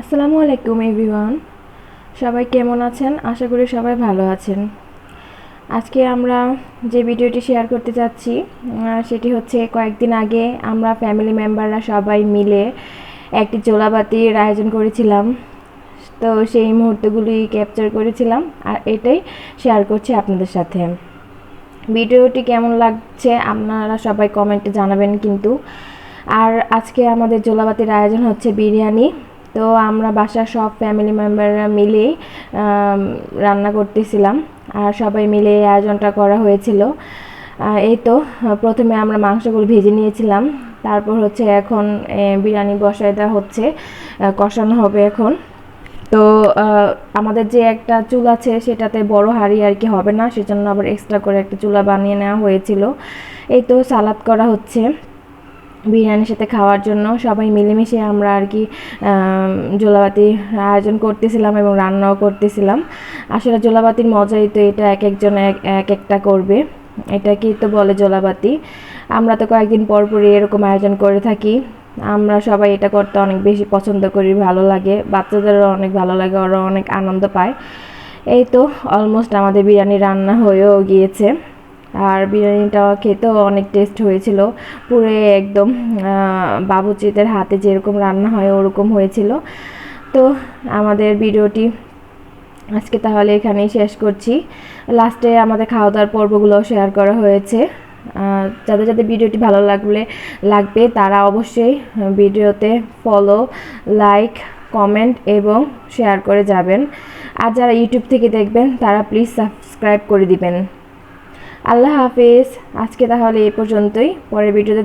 আসসালামু আলাইকুম, এভরিওয়ান। সবাই কেমন আছেন? আশা করি সবাই ভালো আছেন। আজকে আমরা যে ভিডিওটি শেয়ার করতে যাচ্ছি সেটি হচ্ছে কয়েকদিন আগে আমরা ফ্যামিলি মেম্বাররা সবাই মিলে একটি চোলাবাতির আয়োজন করেছিলাম। তো সেই মুহূর্তগুলি ক্যাপচার করেছিলাম আর এটাই শেয়ার করছি আপনাদের সাথে। ভিডিওটি কেমন লাগছে আপনারা সবাই কমেন্টে জানাবেন কিন্তু। আর আজকে আমাদের জোলাবাতির আয়োজন হচ্ছে বিরিয়ানি। তো আমরা বাসার সব ফ্যামিলি মেম্বাররা মিলেই রান্না করতেছিলাম। আর সবাই মিলে আয়োজনটা করা হয়েছিল। এই তো, প্রথমে আমরা মাংসগুলো ভেজে নিয়েছিলাম। তারপর হচ্ছে এখন বিরিয়ানি বসায় দেওয়া হচ্ছে কষানো হবে এখন। তো আমাদের যে একটা চুল আছে, সেটাতে বড় হাঁড়ি আর কি হবে না, সেজন্য আবার এক্সট্রা করে একটা চুলা বানিয়ে নেওয়া হয়েছিল। এই তো, সালাদ করা হচ্ছে। বিরিয়ানির সাথে খাওয়ার জন্য সবাই মিলেমিশে আমরা আর কি জোলাবাতি আয়োজন করতেছিলাম এবং রান্নাও করতেছিলাম। আসলে জোলাবাতির মজাই তো এটা এক একজন এক এক একটা করবে। এটা কি তো বলে জোলাবাতি? আমরা তো কয়েকদিন পর পরই এরকম আয়োজন করে থাকি। আমরা সবাই এটা করতে অনেক বেশি পছন্দ করি, ভালো লাগে। বাচ্চাদেরও অনেক ভালো লাগে ওরা অনেক আনন্দ পায়। এই তো অলমোস্ট আমাদের বিরিয়ানি রান্না হয়েও গিয়েছে। আর বিরিয়ানিটা খেতেও অনেক টেস্ট হয়েছিল। পুরো একদম বাবুচিদের হাতে যেরকম রান্না হয় ওরকম হয়েছিল। তো আমাদের ভিডিওটি আজকে তাহলে এখানেই শেষ করছি। লাস্টে আমাদের খাওয়া দাওয়ার পর্বগুলো শেয়ার করা হয়েছে। যাদের যাদের ভিডিওটি ভালো লাগলে, লাগবে তারা অবশ্যই ভিডিওতে ফলো লাইক কমেন্ট এবং শেয়ার করে যাবেন। আর যারা ইউটিউব থেকে দেখবেন, তারা প্লিজ সাবস্ক্রাইব করে দিবেন। আল্লাহ হাফেজ। আজকে তাহলে এ পর্যন্তই। পরের ভিডিওতে